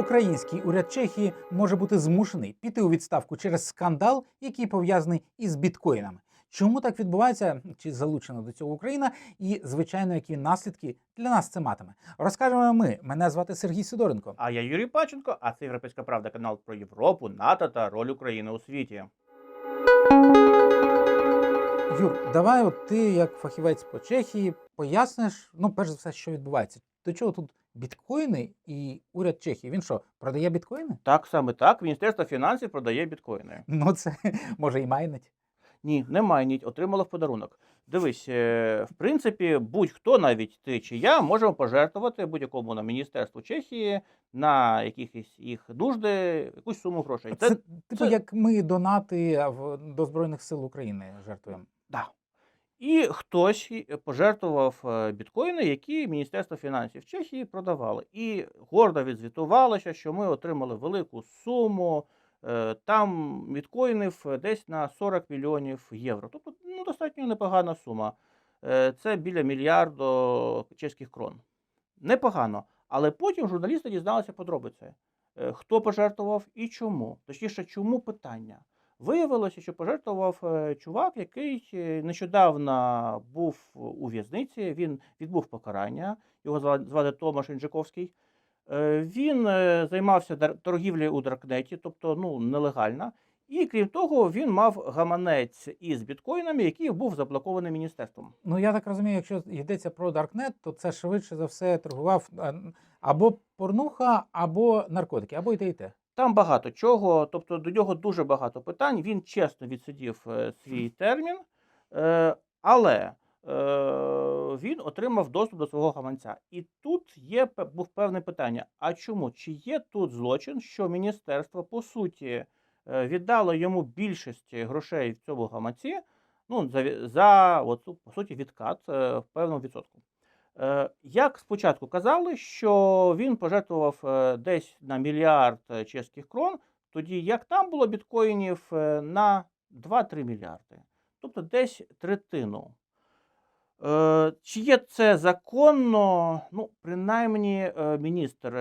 український уряд Чехії може бути змушений піти у відставку через скандал, який пов'язаний із біткоїнами. Чому так відбувається? Чи залучена до цього Україна? І звичайно, які наслідки для нас це матиме? Розкажемо ми. Мене звати Сергій Сидоренко. А я Юрій Паченко, а це Європейська Правда, канал про Європу, НАТО та роль України у світі. Юр, давай, от ти, як фахівець по Чехії, поясниш, ну, перш за все, що відбувається. До чого тут біткоїни і уряд Чехії? Він що, продає біткоїни? Так саме так. Міністерство фінансів продає біткоїни. Ну, це може і майнить. Ні, не майніть, отримала в подарунок. Дивись, е, в принципі, будь-хто, навіть ти чи я, можемо пожертвувати будь-якому на міністерству Чехії на якісь їх нужди якусь суму грошей. Це, типу, це- як ми донати в- до Збройних сил України жертвуємо. Да. І хтось і пожертвував е, біткоїни, які Міністерство фінансів Чехії продавали. І гордо відзвітувалося, що ми отримали велику суму. е, Там біткоїнів е, десь на 40 мільйонів євро. Тобто ну, достатньо непогана сума. Е, Це біля мільярду чеських крон. Непогано. Але потім журналісти дізналися подробиці. Е, Хто пожертвував і чому? Точніше, чому питання? Виявилося, що пожертвував е, чувак, який е, нещодавно був у в'язниці. Він відбув покарання. Його звали Томаш Інжиковський. Е, Він займався торгівлею у Даркнеті, тобто ну, нелегально. І крім того, він мав гаманець із біткоїнами, який був заблокований міністерством. Ну, я так розумію, якщо йдеться про Даркнет, то це швидше за все торгував або порнуха, або наркотики, або і те, і те. Там багато чого, тобто до нього дуже багато питань. Він чесно відсидів е, свій термін, е, але е, він отримав доступ до свого гаманця. І тут є був певне питання: а чому? Чи є тут злочин, що міністерство по суті віддало йому більшість грошей в цьому гаманці? Ну, за, за от, по суті, відкат в певному відсотку. Е, Як спочатку казали, що він пожертвував е, десь на мільярд е, чеських крон, тоді як там було біткоїнів на 2-3 мільярди, тобто десь третину. Чи є це законно? Ну, принаймні, міністр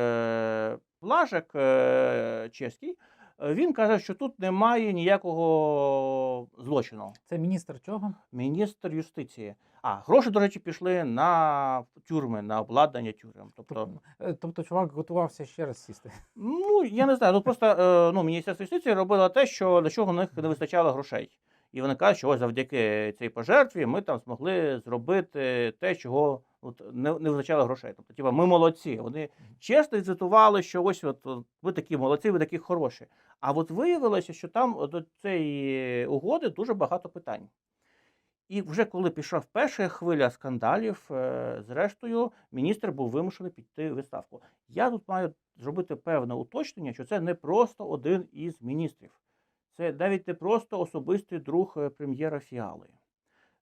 е, чеський, він каже, що тут немає ніякого злочину Це міністр чого? міністр юстиції. А гроші, до речі, пішли на тюрми, на обладнання тюрем. Тобто, Е, Тобто чувак готувався ще раз сісти. ну я не знаю. Ну просто е, ну, міністерство юстиції робило те, що до чого в них не вистачало грошей. І вони кажуть, що ось завдяки цій пожертві ми там змогли зробити те, чого от, не, не вистачало грошей. Тобто, типа, ми молодці. Вони чесно звітували, що ось от, от ви такі молодці, ви такі хороші. А от виявилося, що там до цієї угоди дуже багато питань. І вже коли пішла перша хвиля скандалів, е, зрештою, міністр був вимушений піти у відставку. Я тут маю зробити певне уточнення, що це не просто один із міністрів, це навіть не просто особистий друг е, прем'єра Фіали.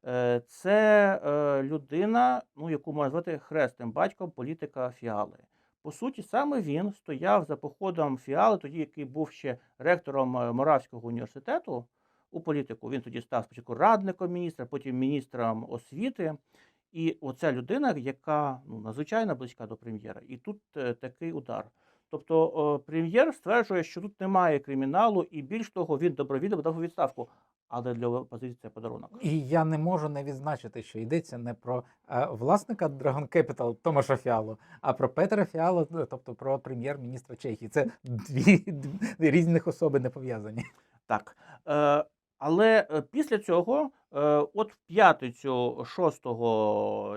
Е, Це е, людина, ну, яку можна звати хресним батьком політика Фіали. По суті, саме він стояв за походом Фіали, тоді, який був ще ректором е, Моравського університету у політику. Він тоді став спочатку радником міністра, потім міністром освіти. І оця людина, яка ну, надзвичайно близька до прем'єра. І тут такий удар. Тобто прем'єр стверджує, що тут немає криміналу, і більш того, він добровільно подав у відставку. Але для опозиції це подарунок. І я не можу не відзначити, що йдеться не про е, власника Dragon Capital Томаша Фіалу, а про Петра Фіалу, ну, тобто про прем'єр-міністра Чехії. Це дві, дві різних особи не пов'язані. Так. Е, але е, після цього, е, от в п'ятницю 6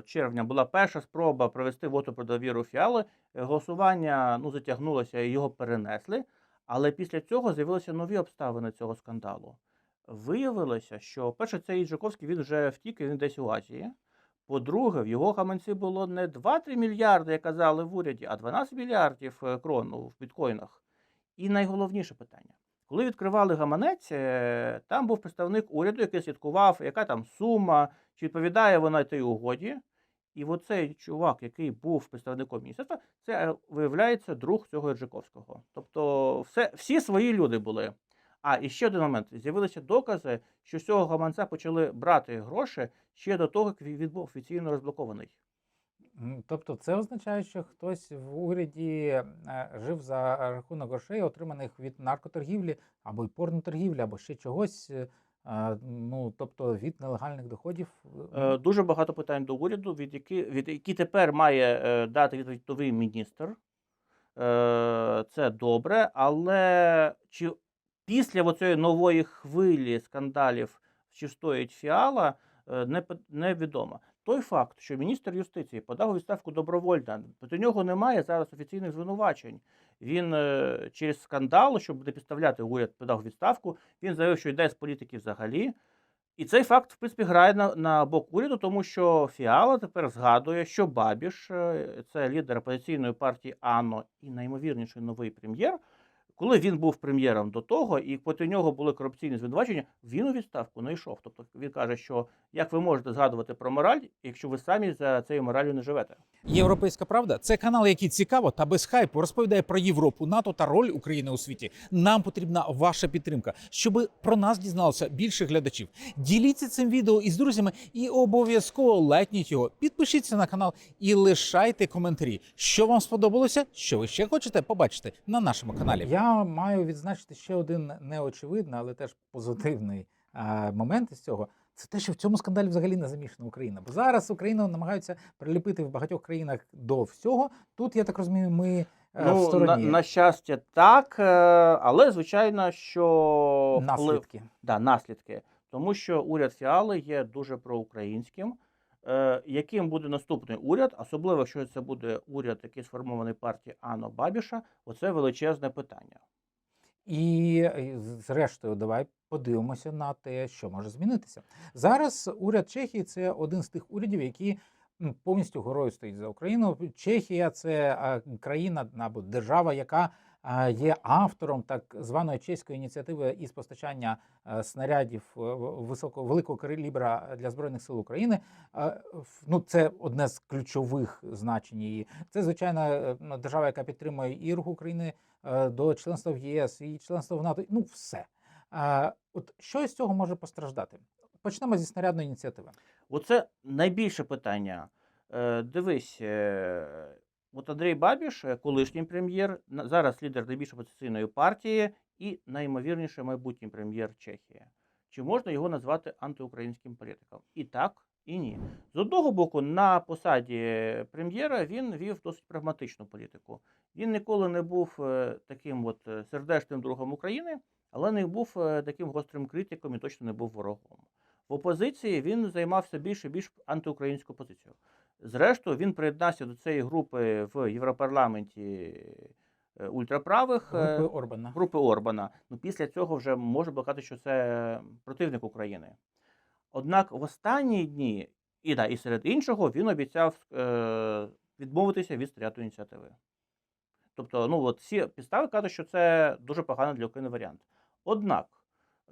червня була перша спроба провести воту про довіру фіали. Е, Голосування ну, затягнулося і його перенесли. Але після цього з'явилися нові обставини цього скандалу. Виявилося, що перше, цей Жуковський він вже втік, він десь у Азії. По-друге, в його гаманці було не 2-3 мільярди, як казали в уряді, а 12 мільярдів е, крон в біткоїнах. І найголовніше питання. Коли відкривали гаманець, е, там був представник уряду, який слідкував, яка там сума, чи відповідає вона тій угоді. І оцей чувак, який був представником міністерства, це е, виявляється друг цього Іржиковського. Тобто, все, всі свої люди були. А і ще один момент: з'явилися докази, що з цього гаманця почали брати гроші ще до того, як він був офіційно розблокований. Тобто це означає, що хтось в уряді е, жив за рахунок грошей, отриманих від наркоторгівлі або й порноторгівлі, або ще чогось. е, Ну, тобто від нелегальних доходів. е, Дуже багато питань до уряду, від які, від які тепер має дати відповідь новий міністр. Це добре, але чи після цієї нової хвилі скандалів, чи стоїть фіала, е, не, невідомо. Той факт, що міністр юстиції подав відставку добровольно, проти нього немає зараз офіційних звинувачень. Він е, через скандал, щоб не підставляти уряд, подав відставку. Він заявив, що йде з політики взагалі. І цей факт, в принципі, грає на, на бок уряду, тому що Фіала тепер згадує, що Бабіш, е, це лідер опозиційної партії АНО і наймовірніший новий прем'єр. Коли він був прем'єром до того, і проти нього були корупційні звинувачення, він у відставку не йшов. Тобто він каже, що як ви можете згадувати про мораль, якщо ви самі за цією моралью не живете. Європейська правда це канал, який цікаво та без хайпу розповідає про Європу, НАТО та роль України у світі. Нам потрібна ваша підтримка, щоб про нас дізналося більше глядачів. Діліться цим відео із друзями і обов'язково лайкніть його. Підпишіться на канал і лишайте коментарі, що вам сподобалося, що ви ще хочете побачити на нашому каналі. Я маю відзначити ще один неочевидний, але теж позитивний е, момент із цього. Це те, що в цьому скандалі взагалі не замішана Україна. Бо зараз Україну намагаються приліпити в багатьох країнах до всього. Тут, я так розумію, ми е, в Ну, на, стороні на щастя, так, е, але звичайно, що наслідки. Да, наслідки. Тому що уряд Фіали є дуже проукраїнським. Е, яким буде наступний уряд, особливо якщо це буде уряд, який сформований партією Ано Бабіша, оце величезне питання. І зрештою, давай подивимося на те, що може змінитися. Зараз уряд Чехії це один з тих урядів, які повністю горою стоїть за Україну. Чехія це країна або держава, яка є автором так званої чеської ініціативи із постачання е, снарядів е, високого великого калібра для збройних сил України. Е, Ну, це одне з ключових значень її. Це звичайно ну, держава, яка підтримує і України до членства в ЄС і членства в НАТО. Ну, все. От що із цього може постраждати? Почнемо зі снарядної ініціативи. Оце найбільше питання. Дивись, от Андрій Бабіш, е, колишній прем'єр, зараз лідер найбільш опозиційної партії і наймовірніше майбутній прем'єр Чехії. Чи можна його назвати антиукраїнським політиком? І так, і ні. З одного боку, на посаді прем'єра він вів досить прагматичну політику. Він ніколи не був е, таким от е, сердечним другом України, але не був таким гострим критиком і точно не був ворогом. В опозиції він займався більше більш антиукраїнською позицією. Зрештою, він приєднався до цієї групи в Європарламенті е, ультраправих е, Групи Орбана. групи Орбана. Ну, після цього вже можна було казати, що це противник України. Однак в останні дні, і, да, і серед іншого, він обіцяв е, відмовитися від стріятої ініціативи. Тобто, ну от всі підстави кажуть, що це дуже поганий для України варіант. Однак,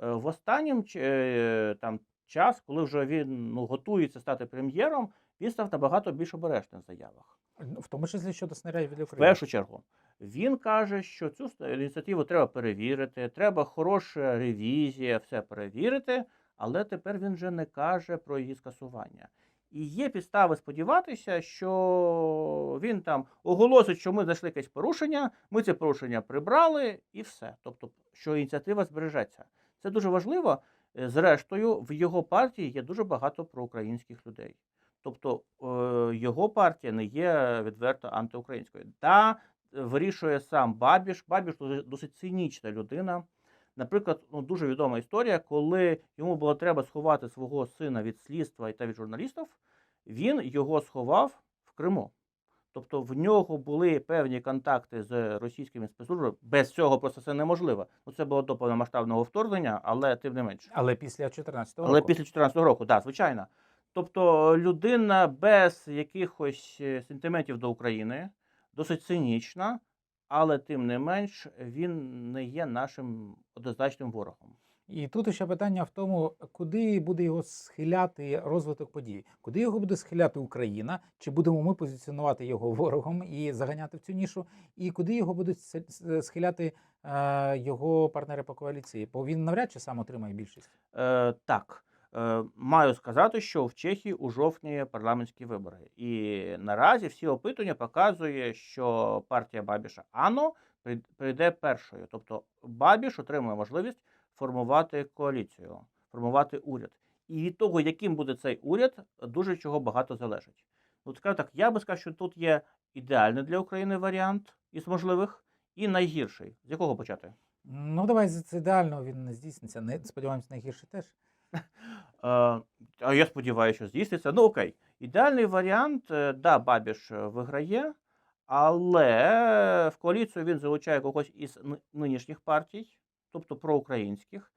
е, в останнім е, там, час, коли вже він ну, готується стати прем'єром, він став набагато більш обережним в заявах. В тому числі щодо снарядів для В першу чергу, він каже, що цю ініціативу треба перевірити, треба хороша ревізія, все перевірити, але тепер він вже не каже про її скасування. І є підстави сподіватися, що він там оголосить, що ми знайшли якесь порушення, ми це порушення прибрали і все. Тобто, що ініціатива збережеться. Це дуже важливо. Е, Зрештою, в його партії є дуже багато проукраїнських людей. Тобто е, його партія не є відверто антиукраїнською. Та вирішує сам Бабіш. Бабіш досить цинічна людина. Наприклад, ну, дуже відома історія, коли йому було треба сховати свого сина від слідства та від журналістів, він його сховав в Криму. Тобто в нього були певні контакти з російськими спецслужбами. Без цього просто це неможливо. Ну, це було до повномасштабного вторгнення, але тим не менше. Але після 14 року. Але після 2014 року, так, звичайно. Тобто людина без якихось е, сентиментів до України, досить цинічна, але тим не менш він не є нашим однозначним ворогом. І тут ще питання в тому, куди буде його схиляти розвиток подій, куди його буде схиляти Україна, чи будемо ми позиціонувати його ворогом і заганяти в цю нішу, і куди його будуть схиляти е, його партнери по коаліції, бо він навряд чи сам отримає більшість. Е, так. Е, Маю сказати, що в Чехії у жовтні парламентські вибори. І наразі всі опитування показує, що партія Бабіша Ано прийде першою. Тобто Бабіш отримує можливість формувати коаліцію, формувати уряд. І від того, яким буде цей уряд, дуже чого багато залежить. От скажу так, я би сказав, що тут є ідеальний для України варіант із можливих, і найгірший. З якого почати? Ну, давай з ідеального він не здійсниться. Не сподіваємось, найгірше теж. А я сподіваюся, що здійсниться. Ну окей, ідеальний варіант, е, да, Бабіш е, виграє, але в коаліцію він залучає когось із нинішніх партій, тобто проукраїнських.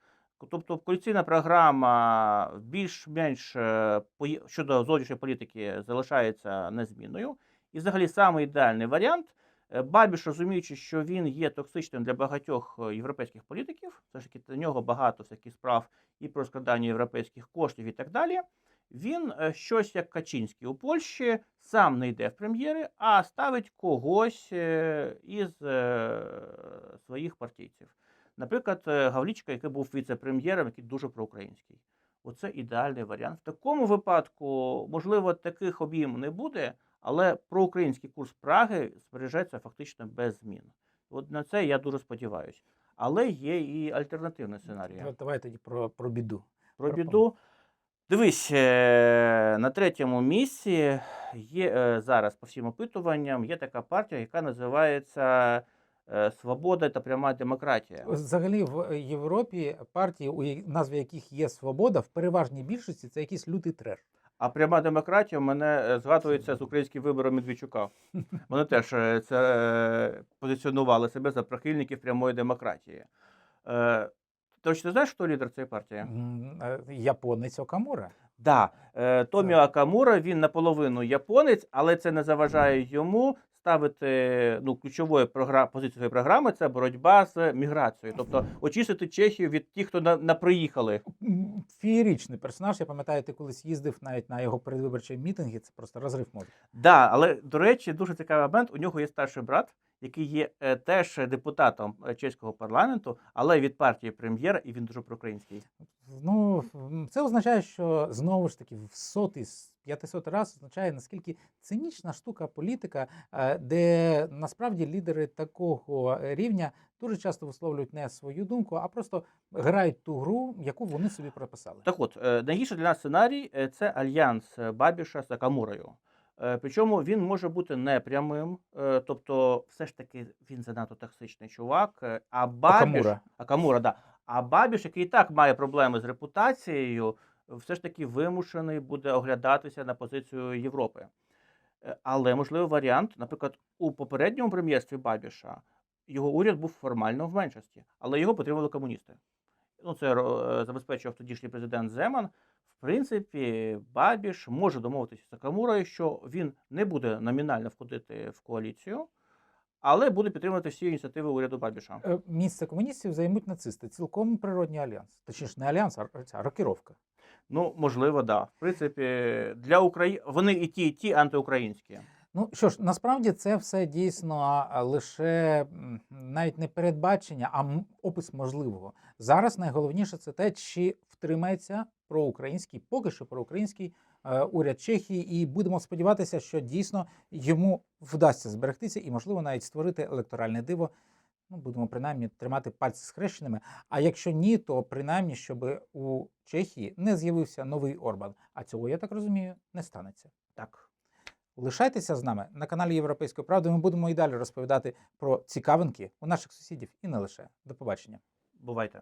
Тобто коаліційна програма більш-менш е, щодо зовнішньої політики залишається незмінною. І взагалі саме ідеальний варіант. Е, Бабіш, розуміючи, що він є токсичним для багатьох е, європейських політиків, все ж таки до нього багато всяких справ і про складання європейських коштів і так далі. Він е, щось як Качинський у Польщі сам не йде в прем'єри, а ставить когось із своїх партійців. Наприклад, Гавлічка, який був віце-прем'єром, який дуже проукраїнський. Оце ідеальний варіант. В такому випадку, можливо, таких об'єм не буде, але проукраїнський курс Праги збережеться фактично без змін. От на це я дуже сподіваюся. Але є і альтернативний сценарій. От Давай тоді про, про біду. Про біду. Дивись, е, на третьому місці є е, зараз по всім опитуванням є така партія, яка називається е, Свобода та пряма демократія. Взагалі в Європі партії, у назві яких є свобода, в переважній більшості це якийсь лютий треш. А пряма демократія в мене е, згадується з українським вибором Медведчука. Вони теж е, це е, позиціонували себе за прихильників прямої демократії. Точно Тож ти знаєш, хто лідер цієї партії? Японець Окамура. Да, Томіо Акамура, він наполовину японець, але це не заважає йому ставити ну, ключовою програ... позицією програми це боротьба з міграцією. Тобто очистити Чехію від тих, хто на, на приїхали. Фієрічний персонаж. Я пам'ятаю, ти колись їздив навіть на його передвиборчі мітинги. Це просто розрив мови. Да, але до речі, дуже цікавий момент. У нього є старший брат, який є е, теж депутатом е, чеського парламенту, але від партії прем'єра, і він дуже проукраїнський. Ну, це означає, що знову ж таки в сотий з 500 раз означає, наскільки цинічна штука політика, е, де насправді лідери такого рівня дуже часто висловлюють не свою думку, а просто грають ту гру, яку вони собі прописали. Так от, е, найгірший для нас сценарій це альянс Бабіша з Акамурою. Е, Причому він може бути непрямим, е, тобто, все ж таки він занадто токсичний чувак. е, А Бабіш, Акамура. Акамура, да. А Бабіш, який і так має проблеми з репутацією, все ж таки вимушений буде оглядатися на позицію Європи. Але можливий варіант, наприклад, у попередньому прем'єрстві Бабіша його уряд був формально в меншості, але його підтримували комуністи. Ну, це забезпечував тодішній президент Земан. В принципі, Бабіш може домовитися з Акамурою, що він не буде номінально входити в коаліцію, але буде підтримувати всі ініціативи уряду Бабіша. Е, Місце комуністів займуть нацисти. Цілком природній альянс. Точніше, не альянс, а ця рокіровка. Ну, можливо, да. В принципі, для України вони і ті, і ті антиукраїнські. Ну що ж, насправді це все дійсно лише м, навіть не передбачення, а м- опис можливого. Зараз найголовніше це те, чи втримається проукраїнський, поки що проукраїнський е, уряд Чехії, і будемо сподіватися, що дійсно йому вдасться зберегтися і, можливо, навіть створити електоральне диво. Ну, будемо принаймні тримати пальці схрещеними. А якщо ні, то принаймні, щоб у Чехії не з'явився новий Орбан. А цього, я так розумію, не станеться. Так. Лишайтеся з нами на каналі Європейської правди. Ми будемо і далі розповідати про цікавинки у наших сусідів і не лише. До побачення. Бувайте.